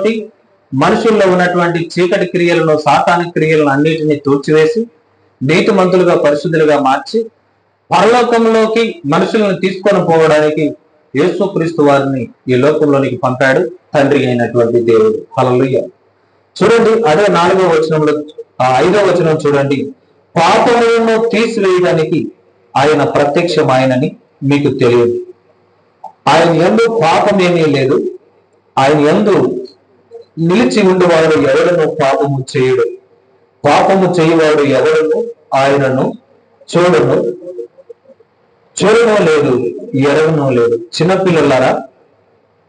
క్రియలతోటి మనుషుల్లో ఉన్నటువంటి చీకటి క్రియలను సాతాని క్రియలను అన్నిటినీ తూర్చివేసి నీతిమంతులుగా పరిశుద్ధులుగా మార్చి పరలోకంలోకి మనుషులను తీసుకొని పోవడానికి యేసుక్రీస్తు వారిని ఈ లోకంలోనికి పంపాడు తండ్రి అయినటువంటి దేవుడు. హలలుయ్య చూడండి అదే నాలుగో వచనంలో ఆ ఐదో వచనం చూడండి. పాపములను తీసివేయడానికి ఆయన ప్రత్యక్షమైనని మీకు తెలియదు. ఆయన ఎందు పాపమేమీ లేదు. ఆయన ఎందు నిలిచి ఉండేవాడు ఎవడను పాపము చేయడు. పాపము చేయవాడు ఎవడను ఆయనను చూడను. చూడనో లేదు ఎరవనో లేదు. చిన్నపిల్లలారా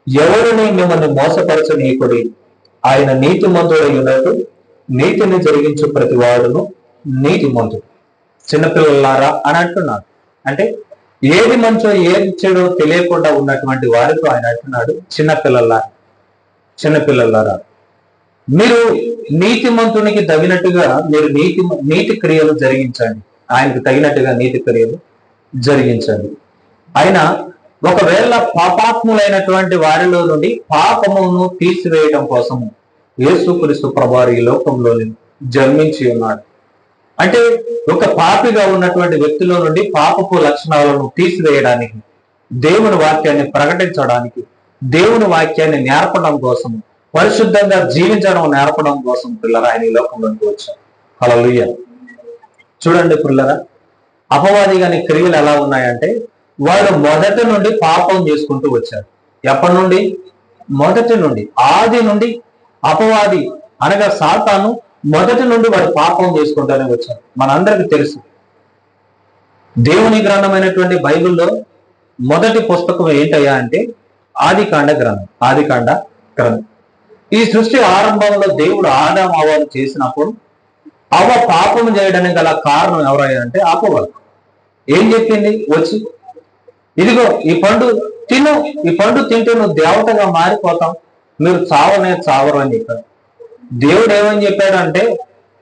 ఎవరిని మిమ్మల్ని మోసపరచనీయకుడి? ఆయన నీతిమంతుడై ఉన్నట్టు నీతిని జరిగించు ప్రతి వాడును నీతిమంతుడు చిన్నపిల్లలారా అని అంటున్నాడు. అంటే ఏది మంచో ఏది చెడో తెలియకుండా ఉన్నటువంటి వారితో ఆయన అంటున్నాడు చిన్నపిల్లలారా చిన్నపిల్లలారా మీరు నీతిమంతునికి తగినట్టుగా మీరు నీతి నీతి క్రియలు జరిగించండి. ఆయనకు తగినట్టుగా నీతి క్రియలు జరిగించండి. ఆయన ఒకవేళ పాపాత్ములైనటువంటి వారిలో నుండి పాపమును తీసివేయడం కోసము యేసుక్రీస్తు ప్రభువారు ఈ లోకంలో జన్మించి ఉన్నాడు. అంటే ఒక పాపిగా ఉన్నటువంటి వ్యక్తిలో నుండి పాపపు లక్షణాలను తీసివేయడానికి దేవుని వాక్యాన్ని ప్రకటించడానికి దేవుని వాక్యాన్ని నేర్పడం కోసం పరిశుద్ధంగా జీవించడం నేర్పడం కోసం పిల్లరా ఆయన ఈ లోకంలోకి వచ్చారు అలా చూడండి పిల్లరా అపవాది గాని క్రియలు ఎలా ఉన్నాయంటే వాడు మొదటి నుండి పాపం చేసుకుంటూ వచ్చారు. ఎప్పటి నుండి? మొదటి నుండి. ఆది నుండి అపవాది అనగా సాతాను మొదటి నుండి వాడు పాపం చేసుకుంటూనే వచ్చాడు మనందరికి తెలుసు. దేవుని గ్రంథమైనటువంటి బైబిల్లో మొదటి పుస్తకం ఏంటయ్యా అంటే ఆదికాండ గ్రంథం ఆదికాండ గ్రంథం. ఈ సృష్టి ఆరంభంలో దేవుడు ఆదాం అవ్వను చేసినప్పుడు అవ్వ పాపం చేయడానికి గల కారణం ఎవరయ్యా అంటే ఏం చెప్పింది? వచ్చి ఇదిగో ఈ పండు తిను ఈ పండు తింటే నువ్వు దేవతగా మారిపోతాం మీరు చావనే చావరు అని చెప్పాడు. దేవుడు ఏమని చెప్పాడంటే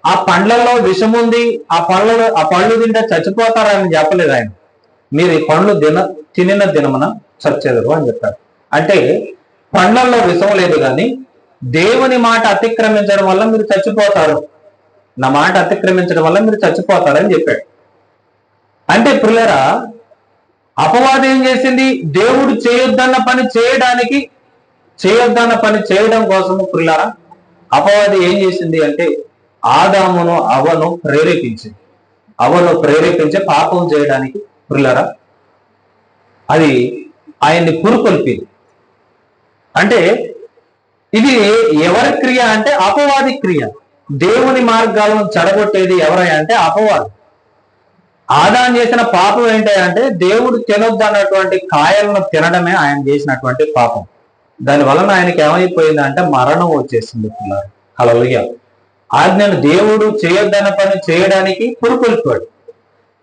ఆ పండ్లలో విషం ఉంది ఆ పండ్లలో ఆ పండ్లు తింటే చచ్చిపోతారని చెప్పలేదు ఆయన. మీరు ఈ పండ్లు దిన తినిన దినమున చచ్చేదరు అని చెప్పాడు. అంటే పండ్లల్లో విషం లేదు కానీ దేవుని మాట అతిక్రమించడం వల్ల మీరు చచ్చిపోతారు. నా మాట అతిక్రమించడం వల్ల మీరు చచ్చిపోతారని చెప్పాడు. అంటే పిల్లరా అపవాదం ఏం చేసింది? దేవుడు చేయొద్దన్న పని చేయడానికి చేయొద్దన్న పని చేయడం కోసము పిల్లరా అపవాది ఏం చేసింది అంటే ఆదామును అవను ప్రేరేపించింది. అవను ప్రేరేపించే పాపం చేయడానికి పిల్లరా అది ఆయన్ని పురుకొల్పింది. అంటే ఇది ఎవరి క్రియ అంటే అపవాది క్రియ. దేవుని మార్గాలను చెడగొట్టేది ఎవరై అంటే అపవాది. ఆదాం చేసిన పాపం ఏంటి అంటే దేవుడు తినొద్దు అన్నటువంటి కాయలను తినడమే ఆయన చేసినటువంటి పాపం. దాని వలన ఆయనకి ఏమైపోయింది అంటే మరణం వచ్చేసింది పిల్లలు. హలలుయ ఆజ్ఞను దేవుడు చేయొద్దన్న పని చేయడానికి పురుకొల్పాడు.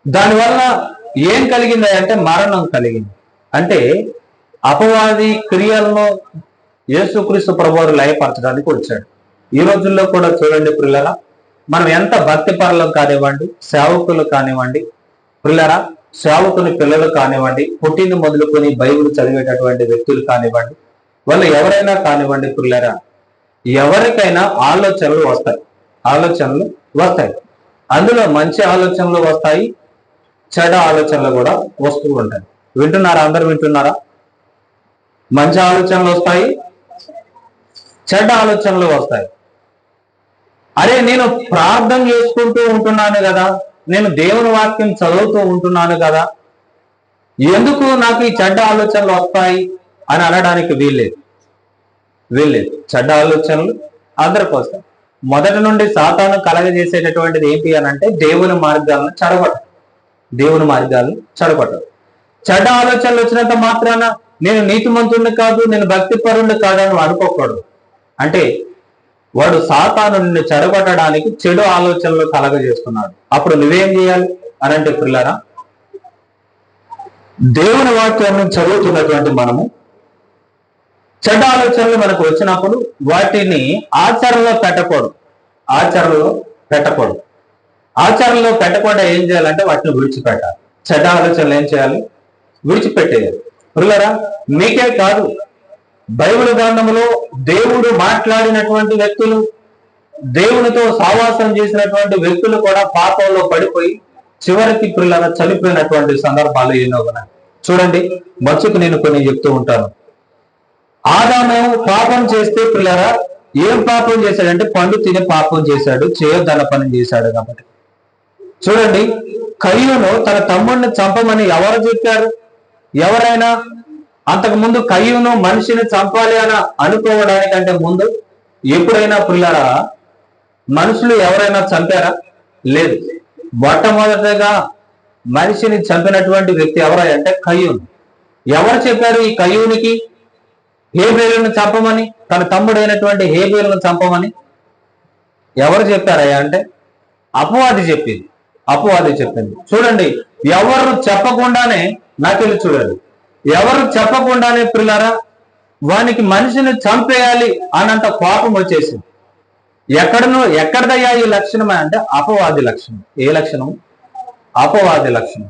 దానివల్ల ఏం కలిగింది అంటే మరణం కలిగింది. అంటే అపవాది క్రియలను యేసుక్రీస్తు ప్రభువారు లయపరచడానికి వచ్చాడు. ఈ రోజుల్లో కూడా చూడండి పిల్లరా మనం ఎంత భక్తి పరులం కానివ్వండి సేవకులు కానివ్వండి పిల్లరా సేవకుని పిల్లలు కానివ్వండి పుట్టిని మొదలుకొని బైబిల్ చదివేటటువంటి వ్యక్తులు కానివ్వండి వాళ్ళు ఎవరైనా కానివ్వండి పిల్లరా ఎవరికైనా ఆలోచనలు వస్తాయి. ఆలోచనలు వస్తాయి. అందులో మంచి ఆలోచనలు వస్తాయి చెడ ఆలోచనలు కూడా వస్తూ ఉంటాయి. వింటున్నారా? అందరు వింటున్నారా? మంచి ఆలోచనలు వస్తాయి చెడ్డ ఆలోచనలు వస్తాయి. అరే నేను ప్రార్థన చేసుకుంటూ ఉంటున్నాను కదా నేను దేవుని వాక్యం చదువుతూ ఉంటున్నాను కదా ఎందుకు నాకు ఈ చెడ్డ ఆలోచనలు వస్తాయి అని అనడానికి వీల్లేదు. వీల్లేదు. చెడ్డ ఆలోచనలు అందరికి వస్తాయి మొదటి నుండి సాతాను కలగజేసేటటువంటిది ఏంటి అని అంటే దేవుని మార్గాలను చెడగొట్టడం. దేవుని మార్గాలను చెడగొట్టడం. చెడ్డ ఆలోచనలు వచ్చినంత మాత్రాన నేను నీతిమంతుడిని కాదు నేను భక్తి పరుణ్ణి కాదని అనుకోకూడదు అంటే వాడు సాతాను నిన్ను చెడగొట్టడానికి చెడు ఆలోచనలు కలగజేస్తున్నాడు. అప్పుడు నువ్వేం చేయాలి? అని అంటే పిల్లరా దేవుని వాక్యాన్ని చదువుతున్నటువంటి మనము చెడ్డ ఆలోచనలు మనకు వచ్చినప్పుడు వాటిని ఆచరణలో పెట్టకూడదు. ఆచరణలో పెట్టకూడదు. ఆచరణలో పెట్టకుండా ఏం చేయాలంటే వాటిని విడిచిపెట్టాలి. చెడ్డ ఆలోచనలు ఏం చేయాలి? విడిచిపెట్టేయాలి. పిల్లరా మీకే కాదు బైబిల్ గ్రంథంలో దేవుడు మాట్లాడినటువంటి వ్యక్తులు దేవునితో సావాసం చేసినటువంటి వ్యక్తులు కూడా పాపంలో పడిపోయి చివరికి పిల్లల చనిపోయినటువంటి సందర్భాలు ఎన్నో ఉన్నాయి. చూడండి మచ్చుకు నేను కొన్ని చెప్తూ ఉంటాను. ఆదామేమో పాపం చేస్తే పిల్లరా ఏం పాపం చేశాడంటే పండు తినే పాపం చేశాడు చేయొద్దన్న పని చేశాడు కాబట్టి. చూడండి కయ్యూను తన తమ్ముడిని చంపమని ఎవరు చెప్పారు? ఎవరైనా అంతకు ముందు కయ్యూను మనిషిని చంపాలి అని అనుకోవడానికంటే ముందు ఎప్పుడైనా పిల్లరా? మనుషులు ఎవరైనా చంపారా? లేదు. మొట్టమొదటిగా మనిషిని చంపినటువంటి వ్యక్తి ఎవరై అంటే కయ్యూను. ఎవరు చెప్పారు ఈ కయ్యూనికి? హేబేలును చంపమని తన తమ్ముడైనటువంటి హేబేలును చంపమని ఎవరు చెప్పారయ్యా అంటే అపవాది చెప్పింది. అపవాది చెప్పింది. చూడండి ఎవరు చెప్పకుండానే నాకెళ్ళి చూడాలి ఎవరు చెప్పకుండానే పిల్లరా వానికి మనిషిని చంపేయాలి అన్నంత కోపం వచ్చేసింది. ఎక్కడనో ఎక్కడదయ్యా ఈ లక్షణమే అంటే అపవాది లక్షణం. ఏ లక్షణం? అపవాది లక్షణం.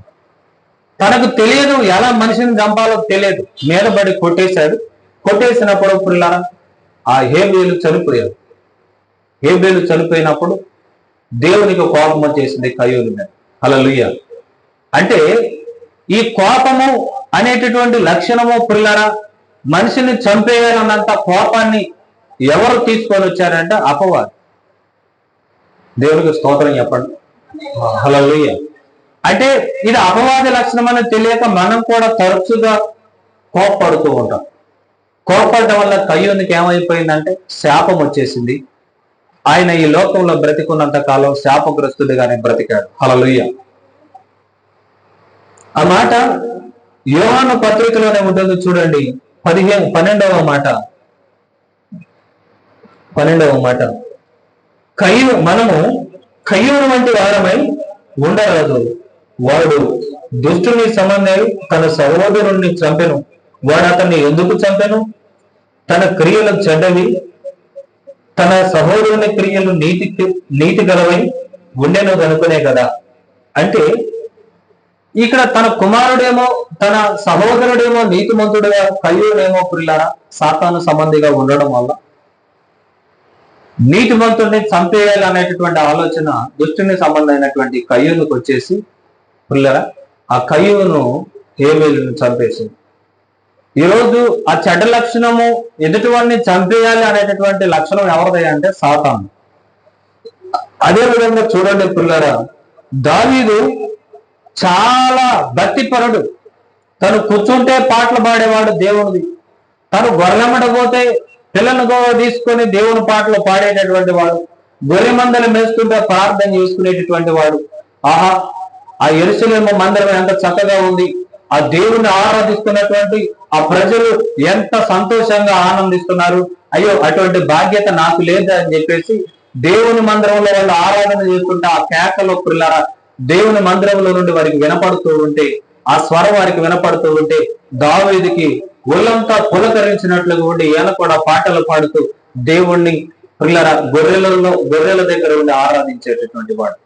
తనకు తెలియదు ఎలా మనిషిని చంపాలో తెలియదు. మీద పడి కొట్టేశాడు. కొట్టేసినప్పుడు పిల్లరా ఆ హేబేలు చనిపోయాడు. హేబేలు చనిపోయినప్పుడు దేవునికి కోపం వచ్చేసింది కయూరు మీద. హల్లెలూయ. అంటే ఈ కోపము అనేటటువంటి లక్షణము పిల్లరా మనిషిని చంపేయాలన్నంత కోపాన్ని ఎవరు తీసుకొని వచ్చారంటే అపవాది. దేవునికి స్తోత్రం చెప్పండి. హల్లెలూయ. అంటే ఇది అపవాది లక్షణం అని తెలియక మనం కూడా తరచుగా కోప్పడుతూ ఉంటాం. కోప్పడటం వల్ల కయ్యూనికి ఏమైపోయిందంటే శాపం వచ్చేసింది. ఆయన ఈ లోకంలో బ్రతికున్నంత కాలం శాపగ్రస్తుడిగానే బ్రతికాడు. హలలుయ్య ఆ మాట యోహాను పత్రికలోనే ఉంటుంది చూడండి. పదిహేను పన్నెండవ మాట. పన్నెండవ మాట. కయ్యూ మనము కయ్యూరు వంటి వారమై ఉండరాదు. వాడు దుష్టుని సంబంధం తన సహోదరుణ్ణి చంపెను. వాడు అతన్ని ఎందుకు చంపెను? తన క్రియలు చెడ్డవి తన సహోదరుని క్రియలు నీతి నీతి గలవై ఉండెను కనుకునే కదా. అంటే ఇక్కడ తన కుమారుడేమో తన సహోదరుడేమో నీతిమంతుడుగా కయ్యూడేమో పిల్లరా సాతాను సంబంధిగా ఉండడం వల్ల నీతిమంతుడిని చంపేయాలి అనేటటువంటి ఆలోచన దుష్టుని సంబంధమైనటువంటి కయ్యూనుకు వచ్చేసి పిల్లరా ఆ కయ్యూను ఏమేలును చంపేసింది. ఈరోజు ఆ చెడ్డ లక్షణము ఎదుటివాడిని చంపేయాలి అనేటటువంటి లక్షణం ఎవరిది అంటే సాతాను. అదే విధంగా చూడండి పిల్లరా దావీదు చాలా భక్తిపరుడు. తను కూర్చుంటే పాటలు పాడేవాడు దేవునిది. తను గొర్రెమ్మడపోతే పిల్లలను గోవ తీసుకొని దేవుని పాటలు పాడేటటువంటి వాడు. గొర్రె మందలు మేసుకుంటే ప్రార్థన చేసుకునేటటువంటి వాడు. ఆహా ఆ ఎరుసలేమ మందిరం ఎంత చక్కగా ఉంది. ఆ దేవుణ్ణి ఆరాధిస్తున్నటువంటి ఆ ప్రజలు ఎంత సంతోషంగా ఆనందిస్తున్నారు? అయ్యో అటువంటి బాధ్యత నాకు లేదు అని చెప్పేసి దేవుని మందిరంలో వాళ్ళు ఆరాధన చేసుకుంటే ఆ కేకలో పిల్లరా దేవుని మందిరంలో నుండి వారికి వినపడుతూ ఉంటే ఆ స్వరం వారికి వినపడుతూ ఉంటే దావేదికి ఒళ్ళంతా పులకరించినట్లుగా ఉండి ఈయన కూడా పాటలు పాడుతూ దేవుణ్ణి పిల్లర గొర్రెలలో గొర్రెల దగ్గర ఉండి ఆరాధించేటటువంటి వాడు.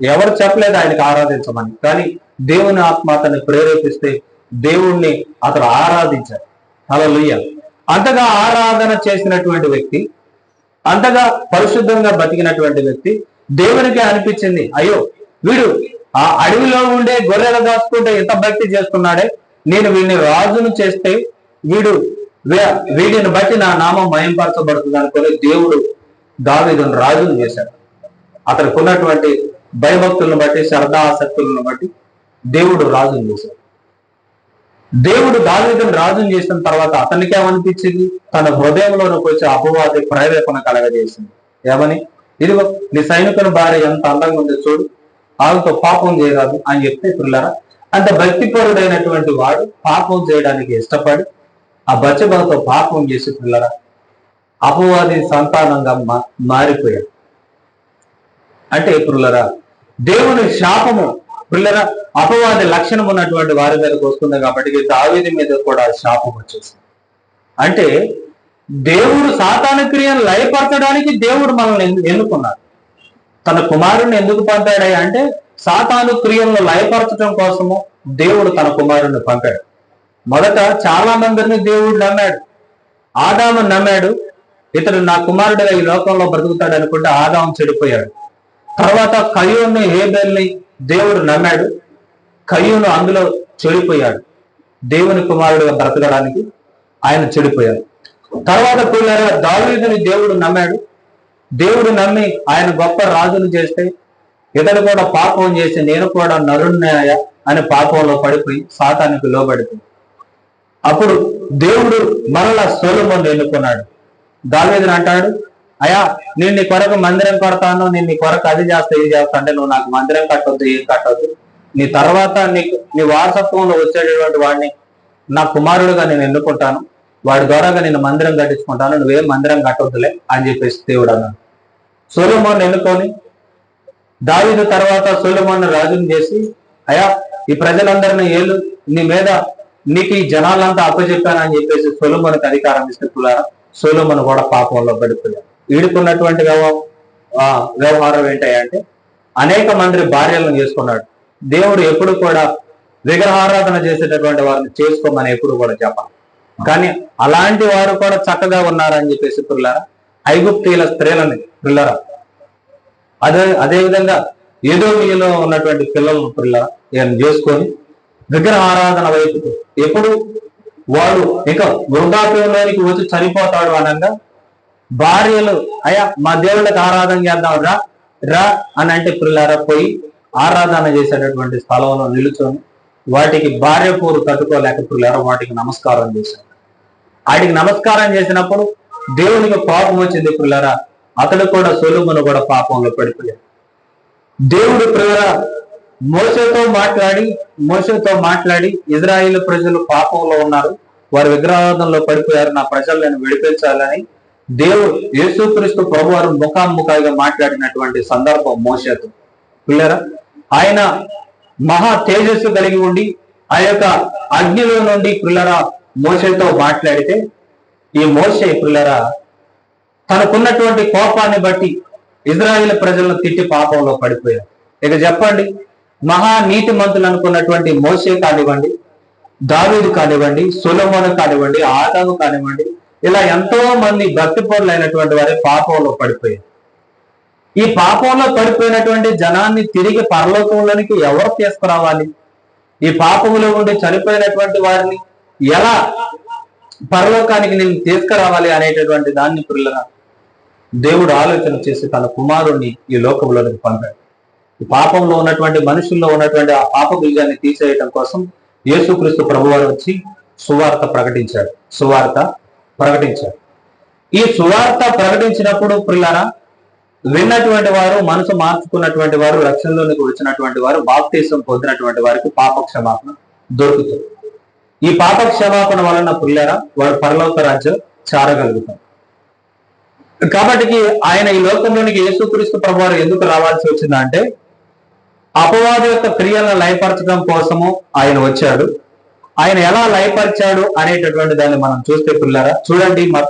ఎవరు చెప్పలేదు ఆయనకి ఆరాధించమని. కానీ దేవుని ఆత్మ అతన్ని ప్రేరేపిస్తే దేవుణ్ణి అతను ఆరాధించాడు అలా అంతగా ఆరాధన చేసినటువంటి వ్యక్తి అంతగా పరిశుద్ధంగా బతికినటువంటి వ్యక్తి దేవునికి అనిపించింది అయ్యో వీడు ఆ అడవిలో ఉండే గొర్రెలు దాచుకుంటే ఎంత భక్తి చేస్తున్నాడే నేను వీడిని రాజును చేస్తే వీడు వీ- వీడిని బట్టి నా నామం మయంపరచబడుతుంది అనుకుని దేవుడు దావేదును రాజును చేశాడు. అతనికి ఉన్నటువంటి భయభక్తులను బట్టి శ్రద్ధా ఆసక్తులను బట్టి దేవుడు రాజును చేశాడు. దేవుడు దావీదును రాజును చేసిన తర్వాత అతనికి ఏమనిపించింది? తన హృదయంలోనికి వచ్చి అపవాది ప్రేరేపణ కలగజేసింది. ఏమని? ఇదిగో నీ సైనికుని భార్య ఎంత అందంగా ఉందో చూడు. ఆమెతో పాపం చేయరాదు అని చెప్తే పిల్లరా అంత భక్తిపరుడైనటువంటి వాడు పాపం చేయడానికి ఇష్టపడి ఆ బచ్చబాతో పాపం చేసి పిల్లరా అపవాది సంతానంగా మారిపోయాడు. అంటే పిల్లరా దేవుని శాపము పిల్లరా అపవాది లక్షణం ఉన్నటువంటి వారి మీదకి వస్తుంది కాబట్టి దావేది మీద కూడా శాపం వచ్చేసింది. అంటే దేవుడు సాతాన క్రియను లయపరచడానికి దేవుడు మనల్ని ఎన్నుకున్నాడు. తన కుమారుణ్ణి ఎందుకు పంపాడా అంటే సాతాను క్రియలను లయపరచడం కోసము దేవుడు తన కుమారుణ్ణి పంపాడు. మొదట చాలా మందిని దేవుడు నమ్మాడు. ఆదాము నమ్మాడు. ఇతడు నా కుమారుడిగా ఈ లోకంలో బ్రతుకుతాడు అనుకుంటే ఆదాము చెడిపోయాడు. తర్వాత కయోన్ని హేబెల్ని దేవుడు నమ్మాడు. కయ్యూను అందులో చెడిపోయాడు. దేవుని కుమారుడుగా బ్రతకడానికి ఆయన చెడిపోయాడు. తర్వాత పిల్లల దావీదుని దేవుడు నమ్మాడు. దేవుడు నమ్మి ఆయన గొప్ప రాజును చేస్తే ఇతడు కూడా పాపం చేసి నేను కూడా నరుణ్యాయ అని పాపంలో పడిపోయి సాతానికి లోబడిపోయి అప్పుడు దేవుడు మరలా సొలొమోను ఎన్నుకున్నాడు. దావేదని అంటాడు అయా నేను నీ కొరకు మందిరం కడతాను నేను నీ కొరకు అది చేస్తా ఇది చేస్తా అంటే నువ్వు నాకు మందిరం కట్టొద్దు ఏం కట్టొద్దు. నీ తర్వాత నీకు నీ వారసత్వంలో వచ్చేటటువంటి వాడిని నా కుమారుడుగా నేను ఎన్నుకుంటాను. వాడి ద్వారాగా నేను మందిరం కట్టించుకుంటాను. నువ్వేం మందిరం కట్టొద్దులే అని చెప్పేసి దేవుడు అన్నాడు. సొలొమోన్ ఎన్నుకొని దావిదు తర్వాత సొలొమోన్ రాజుని చేసి అయా ఈ ప్రజలందరినీ ఏళ్ళు నీ మీద నీకు ఈ జనాలంతా అప్పచెప్పానని చెప్పేసి సొలొమోనికి అధికారం ఇస్తే పులారా కూడా పాపంలో పడిపోయాడు. వీడుకున్నటువంటి ఆ, వ్యవహారం ఏంటంటే అనేక మంది భార్యలను చేసుకున్నాడు. దేవుడు ఎప్పుడు కూడా విగ్రహారాధన చేసేటటువంటి వారిని చేసుకోమని ఎప్పుడు కూడా చెప్పాలి. కానీ అలాంటి వారు కూడా చక్కగా ఉన్నారని చెప్పేసి పిల్లరా ఐగుప్తీల స్త్రీలని పిల్లరా? అదే అదేవిధంగా ఏదో మీలో ఉన్నటువంటి పిల్లలను పిల్లరా? ఈయన చేసుకొని విగ్రహ ఆరాధన వైపు ఎప్పుడు వాడు ఇక వృద్ధాప్యంలోనికి వచ్చి చనిపోతాడు అనగా భార్యలు అయ్యా మా దేవుళ్ళకి ఆరాధన చేద్దాం రా రా అని అంటే పిల్లరా పోయి ఆరాధన చేసేటటువంటి స్థలంలో నిలుచొని వాటికి భార్య పూరు తట్టుకోలేక పిల్లరా వాటికి నమస్కారం చేశారు. వాటికి నమస్కారం చేసినప్పుడు దేవునికి పాపం వచ్చింది పిల్లరా అతడు కూడా సొలుమును కూడా పాపంలో పడిపోయాడు. దేవుడు పిల్లరా మోసతో మాట్లాడి మోసతో మాట్లాడి ఇజ్రాయిల్ ప్రజలు పాపంలో ఉన్నారు వారి విగ్రహార్థంలో పడిపోయారు నా ప్రజలు నేను విడిపించాలని దేవుడు యేసుక్రీస్తు ప్రభు వారు ముఖాముఖాగా మాట్లాడినటువంటి సందర్భం మోసతో పిల్లరా ఆయన మహా తేజస్సు కలిగి ఉండి ఆ యొక్క అగ్నిలో నుండి పిల్లరా మోసతో మాట్లాడితే ఈ మోసే పిల్లరా తనకున్నటువంటి కోపాన్ని బట్టి ఇజ్రాయిల్ ప్రజలను తిట్టి పాపంలో పడిపోయారు ఇక చెప్పండి మహా నీతి మంతులు అనుకున్నటువంటి మోసే కానివ్వండి దావీదు కానివ్వండి సులమోను కానివ్వండి ఆదాము కానివ్వండి ఇలా ఎంతో మంది భక్తి అయినటువంటి వారి పాపంలో పడిపోయారు. ఈ పాపంలో పడిపోయినటువంటి జనాన్ని తిరిగి పరలోకంలోనికి ఎవరు తీసుకురావాలి? ఈ పాపములో ఉండి చనిపోయినటువంటి వారిని ఎలా పరలోకానికి నేను తీసుకురావాలి అనేటటువంటి దాన్ని పిల్లరా దేవుడు ఆలోచన చేసి తన కుమారుణ్ణి ఈ లోకంలోనికి పంపాడు. ఈ పాపంలో ఉన్నటువంటి మనుషుల్లో ఉన్నటువంటి ఆ పాప బీజాన్ని తీసేయటం కోసం యేసుక్రీస్తు ప్రభువారు వచ్చి సువార్త ప్రకటించాడు. సువార్త ప్రకటించాడు ఈ సువార్త ప్రకటించినప్పుడు పిల్లరా విన్నటువంటి వారు మనసు మార్చుకున్నటువంటి వారు రక్షణలోనికి వచ్చినటువంటి వారు బాప్తీసం పొందినటువంటి వారికి పాప క్షమాపణ దొరుకుతుంది. ఈ పాప క్షమాపణ వలన పిల్లరా వారు పరలోక రాజ్యం చారగలుగుతారు. కాబట్టి ఆయన ఈ లోకంలోనికి యేసుక్రీస్తు ప్రభువారు ఎందుకు రావాల్సి వచ్చిందంటే అపవాది యొక్క క్రియలను లయపరచడం కోసము ఆయన వచ్చాడు. ఆయన ఎలా లయపరిచాడు అనేటటువంటి దాన్ని మనం చూస్తే పిల్లరా? చూడండి